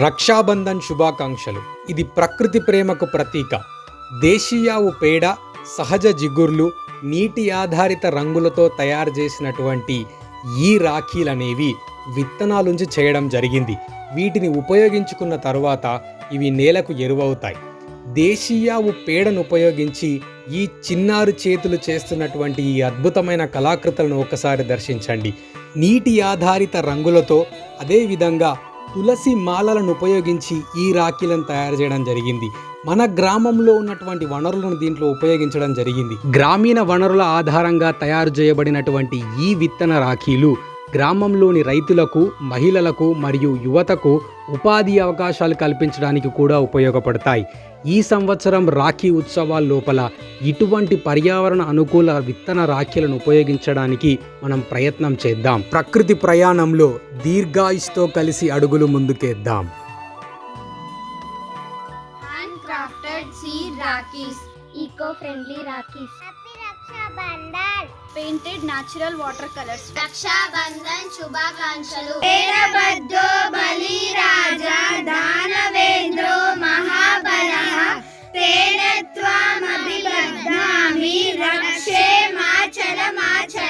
రక్షాబంధన్ శుభాకాంక్షలు. ఇది ప్రకృతి ప్రేమకు ప్రతీక. దేశీయావు పేడ సహజ జిగుర్లు నీటి ఆధారిత రంగులతో తయారు చేసినటువంటి ఈ రాఖీలనేవి విత్తనాలుంచి చేయడం జరిగింది. వీటిని ఉపయోగించుకున్న తర్వాత ఇవి నేలకు ఎరువవుతాయి. దేశీయావు పేడను ఉపయోగించి ఈ చిన్నారు చేతులు చేస్తున్నటువంటి ఈ అద్భుతమైన కళాకృతులను ఒకసారి దర్శించండి. నీటి ఆధారిత రంగులతో అదేవిధంగా తులసి మాలలను ఉపయోగించి ఈ రాఖీలను తయారు చేయడం జరిగింది. మన గ్రామంలో ఉన్నటువంటి వనరులను దీంట్లో ఉపయోగించడం జరిగింది. గ్రామీణ వనరుల ఆధారంగా తయారు చేయబడినటువంటి ఈ విత్తన రాఖీలు గ్రామంలోని రైతులకు మహిళలకు మరియు యువతకు ఉపాధి అవకాశాలు కల్పించడానికి కూడా ఉపయోగపడతాయి ఈ సంవత్సరం రాఖీ ఉత్సవాల లోపల ఇటువంటి పర్యావరణ అనుకూల విత్తన రాఖీలను ఉపయోగించడానికి మనం ప్రయత్నం చేద్దాం ప్రకృతి ప్రయాణంలో దీర్ఘాయుష్తో కలిసి అడుగులు ముందుకేద్దాం eco-friendly Rakis. Happy Raksha Bandhan. painted natural watercolors. Raksha Bandhan Shubhakankshalu. Erabaddo Bali Raja Dhanavendro Mahabalaha Tena Tvam Abhibadhami Rakshe Machala Machala.